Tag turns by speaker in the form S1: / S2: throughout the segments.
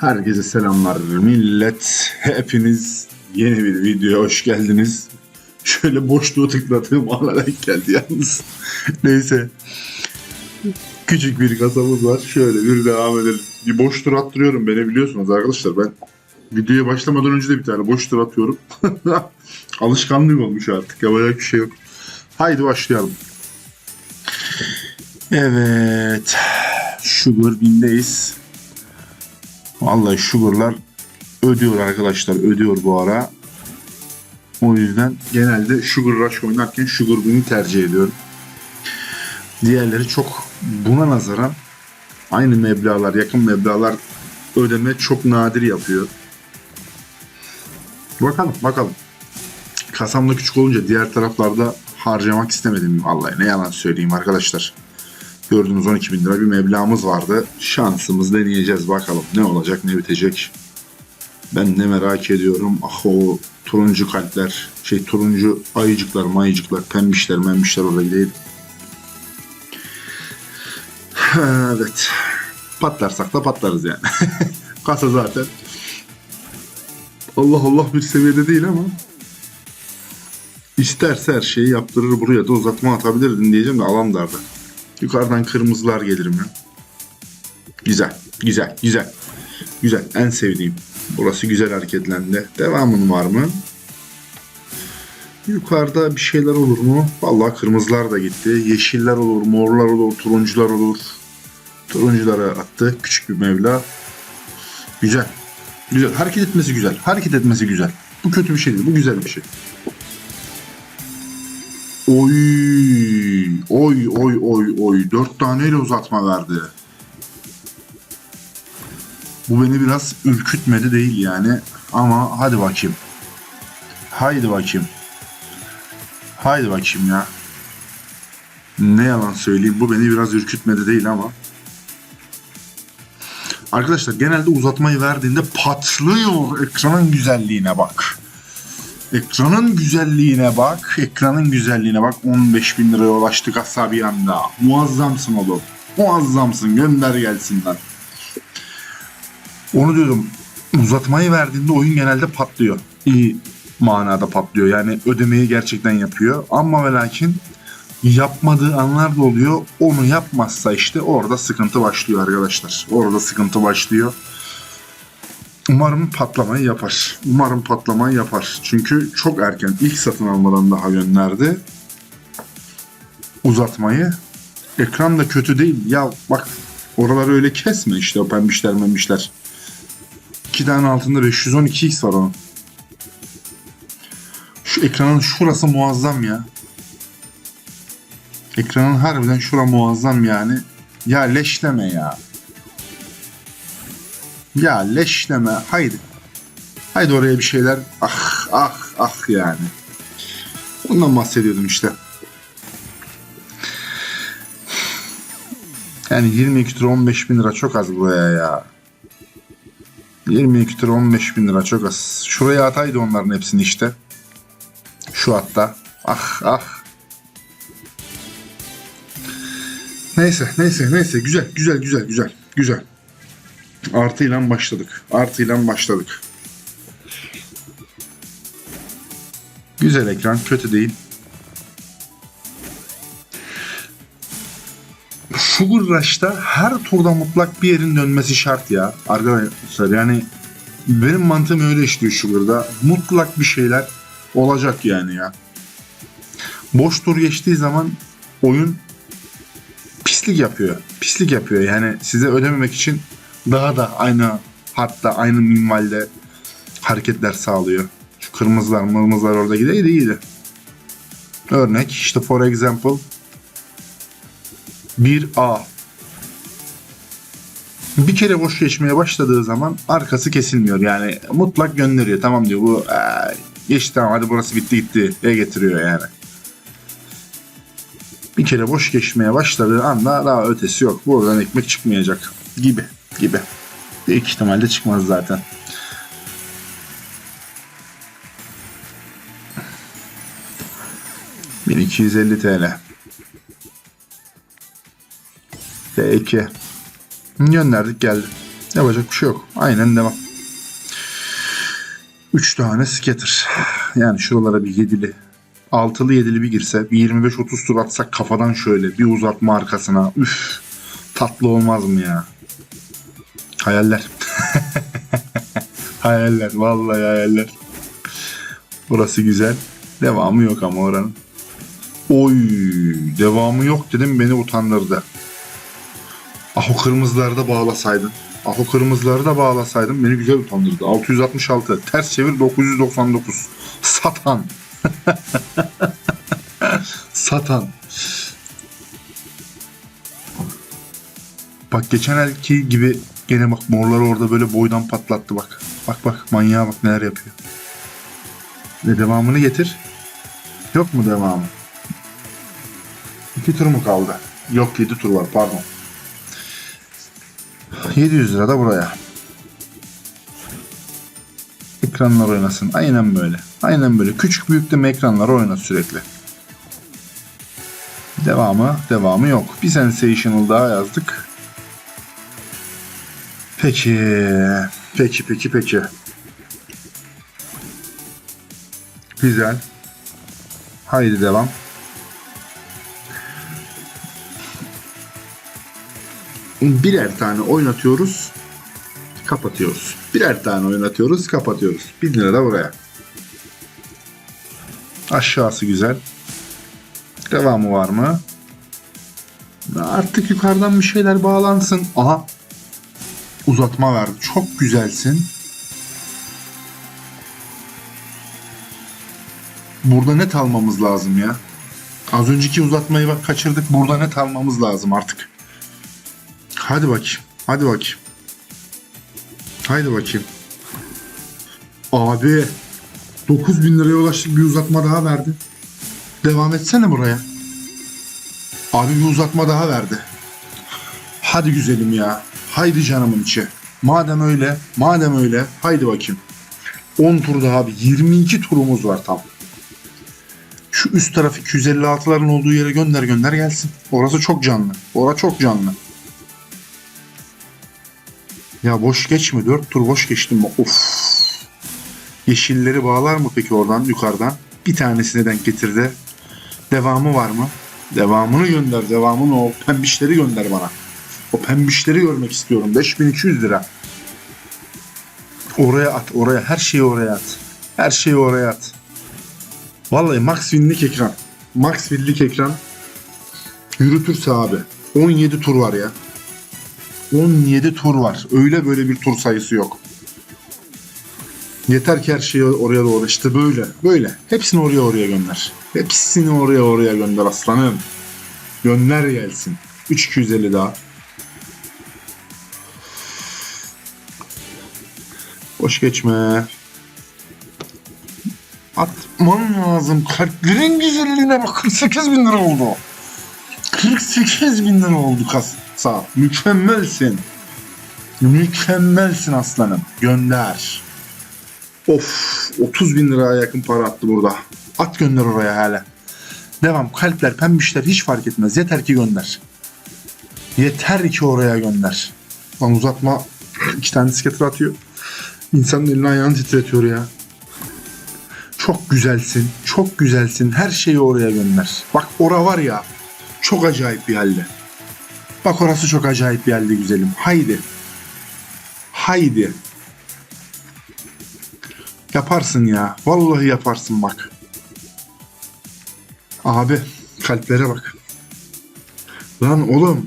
S1: Herkese selamlar millet. Hepiniz yeni bir videoya hoş geldiniz. Şöyle boşluğu tıkladığım ana denk geldi yalnız. Neyse. Küçük bir kasamız var. Şöyle bir devam edelim. Bir boş tur attırıyorum beni biliyorsunuz arkadaşlar. Ben videoya başlamadan önce de bir tane boş tur atıyorum. Alışkanlık olmuş artık. Yapacak bir şey yok. Haydi başlayalım. Evet. Sugar Bean'deyiz. Vallahi Sugar'lar ödüyor arkadaşlar. Ödüyor bu ara. O yüzden genelde Sugar Rush oynarken Sugar Bean'i tercih ediyorum. Diğerleri çok buna nazaran aynı meblağlar, yakın meblağlar ödeme çok nadir yapıyor. Bakalım, bakalım. Kasamda küçük olunca diğer taraflarda harcamak istemedim vallahi. Ne yalan söyleyeyim arkadaşlar. Gördüğünüz 12 bin lira bir meblağımız vardı. Şansımız deneyeceğiz bakalım. Ne olacak ne bitecek. Ben ne merak ediyorum. Ah o turuncu kalpler, şey turuncu ayıcıklar, mayıcıklar, pembişler, membişler orada değil. evet. Patlarsak da patlarız yani. Kasa zaten. Allah Allah bir seviyede değil ama İsterse her şeyi yaptırır buraya da uzatma atabilirdin diyeceğim de alan dardı. Yukarıdan kırmızılar gelir mi? Güzel, güzel, güzel. Güzel, en sevdiğim. Burası güzel hareketlendi. Devamın var mı? Yukarıda bir şeyler olur mu? Vallahi kırmızılar da gitti. Yeşiller olur, morlar olur, turuncular olur. Turunculara attı. Küçük bir mevla. Güzel. Güzel. Hareket etmesi güzel. Hareket etmesi güzel. Bu kötü bir şey değil. Bu güzel bir şey. Oy, oy, oy, oy, oy. Dört taneyle uzatma verdi. Bu beni biraz ürkütmedi değil yani. Ama hadi bakayım. Haydi bakayım. Haydi bakayım ya. Ne yalan söyleyeyim bu beni biraz ürkütmedi değil ama. Arkadaşlar genelde uzatmayı verdiğinde patlıyor ekranın güzelliğine bak. Ekranın güzelliğine bak. Ekranın güzelliğine bak. 15 bin liraya ulaştık asabi anda. Muazzamsın oğlum. Muazzamsın. Gönder gelsinler. Onu diyorum. Uzatmayı verdiğinde oyun genelde patlıyor. İyi manada patlıyor. Yani ödemeyi gerçekten yapıyor. Ama ve lakin yapmadığı anlar da oluyor. Onu yapmazsa işte orada sıkıntı başlıyor arkadaşlar. Orada sıkıntı başlıyor. Umarım patlamayı yapar. Umarım patlamayı yapar. Çünkü çok erken ilk satın almadan daha gönderdi. Uzatmayı. Ekran da kötü değil. Ya bak oraları öyle kesme işte o pembişler memişler. İki tane altında 512x var onun. Şu ekranın şurası muazzam ya. Ekranın harbiden şura muazzam yani. Ya leşleme ya. Ya leşleme haydi. Haydi oraya bir şeyler. Ah ah ah yani. Bundan bahsediyordum işte. Yani 22 tur 15 bin lira çok az buraya ya. 22 tur 15 bin lira çok az. Şuraya ataydı onların hepsini işte. Şu hatta. Ah ah. Neyse neyse neyse güzel güzel güzel güzel güzel. Artıyla başladık. Artıyla başladık. Güzel ekran, kötü değil. Sugar Rush'ta her turda mutlak bir yerin dönmesi şart ya. Arkadaşlar yani benim mantığım öyle işliyor Sugar'da. Mutlak bir şeyler olacak yani ya. Boş tur geçtiği zaman oyun pislik yapıyor. Pislik yapıyor yani size ödememek için daha da aynı hatta aynı minvalde hareketler sağlıyor. Şu kırmızılar mırmızılar orada gideydi iyiydi. Örnek işte for example 1A bir kere boş geçmeye başladığı zaman arkası kesilmiyor. Yani mutlak gönderiyor. Tamam diyor bu ee, geçti tamam hadi burası bitti gitti diye getiriyor yani. Bir kere boş geçmeye başladığı anda daha ötesi yok. Buradan ekmek çıkmayacak gibi gibi. Büyük ihtimalle çıkmaz zaten. ...1250 TL. Peki. Gönderdik geldi. Yapacak bir şey yok. Aynen devam. 3 tane scatter. Yani şuralara bir yedili. Altılı yedili bir girse bir 25-30 tur atsak kafadan şöyle bir uzatma arkasına. Üf. Tatlı olmaz mı ya? Hayaller. hayaller. Vallahi hayaller. Burası güzel. Devamı yok ama oranın. Oy, devamı yok dedim beni utandırdı. Ah o kırmızıları da bağlasaydın. Ah o kırmızıları da bağlasaydın beni güzel utandırdı. 666. Ters çevir 999. Satan. Satan. Bak geçen elki gibi gene bak morları orada böyle boydan patlattı bak. Bak bak manyağa bak neler yapıyor. Ve devamını getir. Yok mu devamı? İki tur mu kaldı? Yok 7 tur var pardon. 700 lira da buraya. Ekranlar oynasın. Aynen böyle. Aynen böyle. Küçük büyük de ekranlar oyna sürekli. Devamı, devamı yok. Bir sensational daha yazdık. Peki. Peki, peki, peki. Güzel. Haydi devam. Birer tane oynatıyoruz. Kapatıyoruz. Birer tane oynatıyoruz, kapatıyoruz. 1000 lira da buraya. Aşağısı güzel. Devamı var mı? Artık yukarıdan bir şeyler bağlansın. Aha. Uzatma verdi. Çok güzelsin. Burada net almamız lazım ya. Az önceki uzatmayı bak kaçırdık. Burada net almamız lazım artık. Hadi bakayım. Hadi bakayım. Haydi bakayım. Abi 9000 liraya ulaştık bir uzatma daha verdi. Devam etsene buraya. Abi bir uzatma daha verdi. Hadi güzelim ya. Haydi canımın içi. Madem öyle, madem öyle haydi bakayım. 10 tur daha abi. 22 turumuz var tam. Şu üst taraf 256'ların olduğu yere gönder gönder gelsin. Orası çok canlı. Orası çok canlı. Ya boş geçme. 4 tur boş geçtim? Of. Yeşilleri bağlar mı peki oradan yukarıdan? Bir tanesine denk getirdi. Devamı var mı? Devamını gönder. Devamını o pembişleri gönder bana. O pembişleri görmek istiyorum. 5200 lira. Oraya at. Oraya. Her şeyi oraya at. Her şeyi oraya at. Vallahi max winlik ekran. Max winlik ekran. Yürütürse abi. 17 tur var ya. 17 tur var. Öyle böyle bir tur sayısı yok. Yeter ki her şeyi oraya doğru işte böyle. Böyle. Hepsini oraya oraya gönder. Hepsini oraya oraya gönder aslanım. Gönder gelsin. 3250 daha. Boş geçme. Atman lazım. Kalplerin güzelliğine bak. 48 bin lira oldu. 48 bin lira oldu kasa. Mükemmelsin. Mükemmelsin aslanım. Gönder. Of 30 bin liraya yakın para attı burada. At gönder oraya hala. Devam kalpler pembişler hiç fark etmez. Yeter ki gönder. Yeter ki oraya gönder. Lan uzatma iki tane skater atıyor. İnsanın elini ayağını titretiyor ya. Çok güzelsin. Çok güzelsin. Her şeyi oraya gönder. Bak ora var ya. Çok acayip bir halde. Bak orası çok acayip bir halde güzelim. Haydi. Haydi. Yaparsın ya. Vallahi yaparsın bak. Abi kalplere bak. Lan oğlum.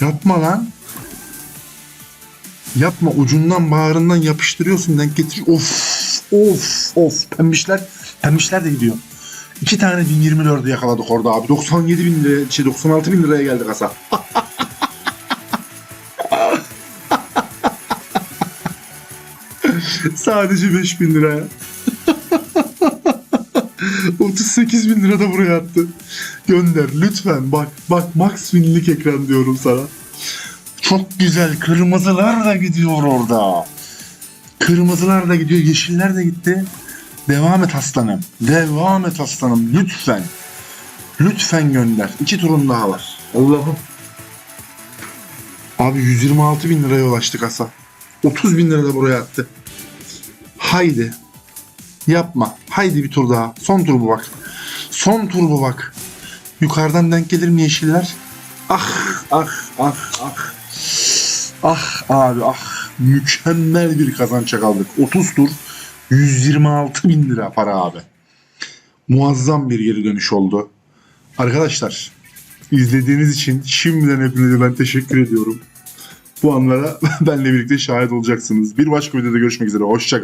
S1: Yapma lan. Yapma ucundan bağrından yapıştırıyorsun denk getir. Of of of pembişler pembişler de gidiyor. İki tane 1024'ü yakaladık orada abi. 97 bin liraya, şey 96 bin liraya geldi kasa. Sadece 5 bin liraya. 38 bin lira da buraya attı. Gönder lütfen bak bak max winlik ekran diyorum sana. Çok güzel kırmızılar da gidiyor orada. Kırmızılar da gidiyor yeşiller de gitti. Devam et aslanım. Devam et aslanım lütfen. Lütfen gönder. İki turun daha var. Allah'ım. Abi 126 bin liraya ulaştık asa. 30 bin lira da buraya attı. Haydi. Yapma. Haydi bir tur daha. Son tur bu bak. Son tur bu bak. Yukarıdan denk gelir mi yeşiller? Ah ah ah ah. Ah abi ah. Mükemmel bir kazanç aldık. 30 tur 126 bin lira para abi. Muazzam bir geri dönüş oldu. Arkadaşlar izlediğiniz için şimdiden hepinize ben teşekkür ediyorum. Bu anlara benle birlikte şahit olacaksınız. Bir başka videoda görüşmek üzere. Hoşçakalın.